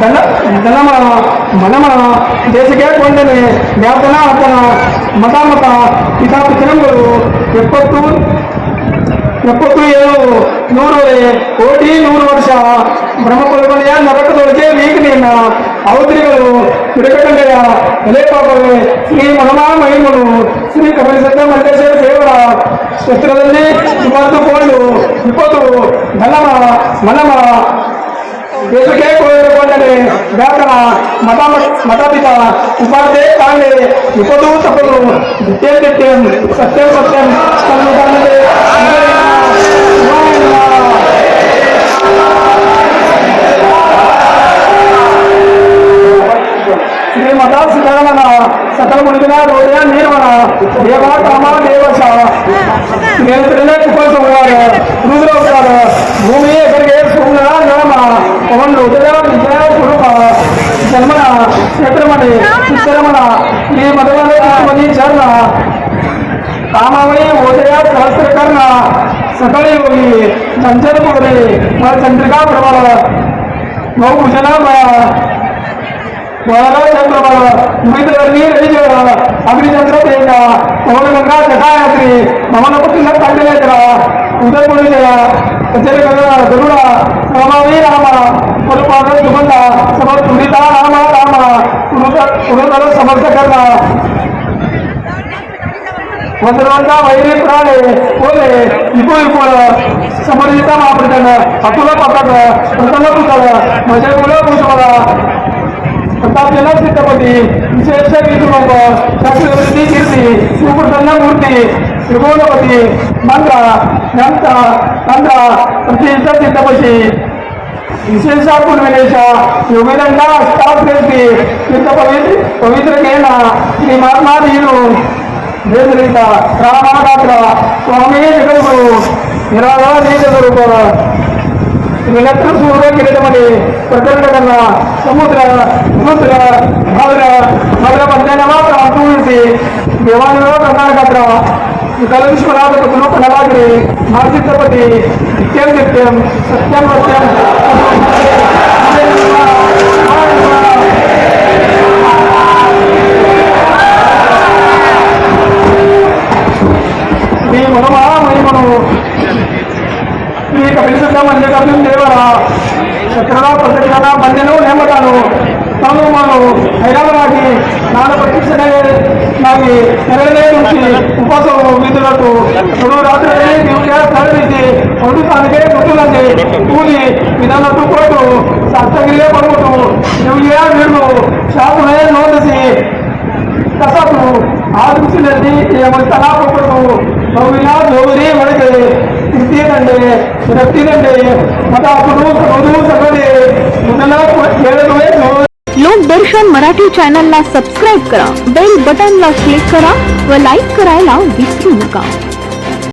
ಧನ ಧನ ಮರಣ ಮನ ದೇಶಕ್ಕೆ ಮತ ಚರಂಗರು ಎಪ್ಪತ್ತು ಎಪ್ಪತ್ತು ನೂರು ಕೋಟಿ ನೂರು ವರ್ಷ. ಬ್ರಹ್ಮಕುಲಗೊಳಿಯ ನರಕದೊಳಗೆ ವೀಕನೆಯನ್ನ ಅವಧರಿಗಳು ಬಿಡಕಂಡೆಯ ಎಲೆಪಾಪವೇ ಶ್ರೀ ಮನಮ ಮಹಿಮನು ಶ್ರೀ ಕಮಲಿಸತ್ತ ಮಲ್ಲೇಶ್ವರ ದೇವರ ಕ್ಷೇತ್ರದಲ್ಲಿ ಸುಮಾರು ಕೊಂಡು ಇಪ್ಪತ್ತು ಧನಮ ಮನಮ ದೇಶಕ್ಕೆ ಕೋರಿಕೊಂಡರೆ ವ್ಯಾಕರಣ ಮತ ಮತಪಿತ ಉಪಾಧೆ ಕಾಂಡೆ ವಿಪದು ತಪ್ಪದು ನಿತ್ಯಂ ನಿತ್ಯಂ ಸತ್ಯಂ ಸತ್ಯಂ శ్రీమత శిఖరమణ సకల మునిగిన రోడ్య నీరమణ దేవ కామ దేవశ నేను తిరిగి కోసం వారు రుద్ర ఉంటారు భూమి ఎక్కడికి సుందర నడమ పవన్ ఉదయ విద్య కుటుంబ జన్మన చక్రమణి శిఖరమణ ఈ మతమని చరణ కామవై ఉదయ సహస్రకర్ణ సకల యోగి సంచరముగరి మా చంద్రికా ప్రభావ బహుభుజన వారాలు చంద్రబాబు మిత్రులన్నీ రెడీ చేయరా అభినందన చేయరా మమ్మల్ని సహాయాత్రి మమ్మల్ని పుట్టిన తండ్రి లేదురా ఉదయపుడు దురుడా రామావీ రామ పొరపాటు సుమంద సమర్థుడిత రామ రామ ఉరుదలు సమర్థకర్ణ వందరంతా వైరీ ప్రాణి పోలే ఇప్పుడు ఇప్పుడు సమర్థిత మాట్లాడాను అప్పులో పక్కన ప్రజల్లో కూర్చోడా మధ్య కూడా కూర్చోడా ಪ್ರತಾಪ್ಯನ ಸಿದ್ಧಪತಿ ವಿಶೇಷ ಗೀತುನೊಬ್ಬ ಚಕ್ರವರ್ತಿ ಕೀರ್ತಿ ಸುಪ್ರಸನ್ನ ಮೂರ್ತಿ ತ್ರಿಭುವನಪತಿ ಮಂತ್ರ ನಂತ ತಂತ್ರ ಪ್ರತಿಷ್ಠ ಸಿದ್ಧಪತಿ ವಿಶೇಷ ಪುಣ್ಯನೇಶ ಯೋಗದಂಡ ಅಷ್ಟಾಪ್ರೇತಿ ಸಿದ್ಧ ಪವಿತ್ರ ಪವಿತ್ರ ಕೇನ ಶ್ರೀ ಮಹಾತ್ಮಾದೀನು ದೇವರಿತ ರಾಮನಾಥ ಸ್ವಾಮಿ ಜಗದ್ಗುರು ನಿರಾಳ ನೀಜ ಇವೆಲ್ಲದನ್ನು ಸೂರ್ಯ ಕಿರೀಟ ಮಾಡಿ ಪ್ರಕರಣಗಳನ್ನ ಸಮುದ್ರ ಸಮುದ್ರ ಭಾದ್ರ ಭಾದ್ರ ಬಂಧನವಾದ ಅನುಭವಿಸಿ ದೇವಾಲಯ ಕರ್ನಾಟಕ ಕಲವಿಶ್ವರಾದ ಕಲಾಗ್ರಿ ಮಾರ್ಜಿತಪತಿ ನಿತ್ಯಂ ನಿತ್ಯಂ ಸತ್ಯಂ ಸತ್ಯಂ. ಕಪಿಲಿಸಿದ್ದ ಮಲ್ಲಿಕಾರ್ಜುನ ದೇವರ ಚಕ್ರದ ಪ್ರತಿಜ್ಞಾನ ಬಂದೆನು ನೇಮಕನು ತಾನು ಹೈರಾಣವಾಗಿ ನಾನು ಪ್ರತಿಷ್ಠೆಗಾಗಿ ಎರಡನೇ ನುಡಿಸಿ ಉಪವಾಸವು ಬಿದ್ದುಲಟ್ಟು ನಡು ರಾತ್ರಿ ದಿವ್ಯ ತರಬೇತಿ ಒಂದು ತಾನಿಗೆ ದುಡ್ಡುಲಂದೆ ಕೂಲಿ ಇದನ್ನು ಕೊಟ್ಟು ಸಪ್ತಗಿರಿಯೇ ಬಂದ್ಬಿಟ್ಟು ದಿವ್ಯ ನೀಡು ಶಾಸನ ನೋಂದಿಸಿ ಕಸಬು ಆ ದೃಷ್ಟಿಯಲ್ಲಿ ತಲಾ ಕೊಟ್ಟು ಕೃತಿಯದಂಡೆ ರಕ್ತಿದಂಡೆ ಮತ ಹಾಕುದು ಸಗೋದು सगळे मुलाला खेळतोय लोक दर्शन मराठी चॅनलला सबस्क्राईब करा बेल बटनला क्लिक करा व लाईक करायला विसरू नका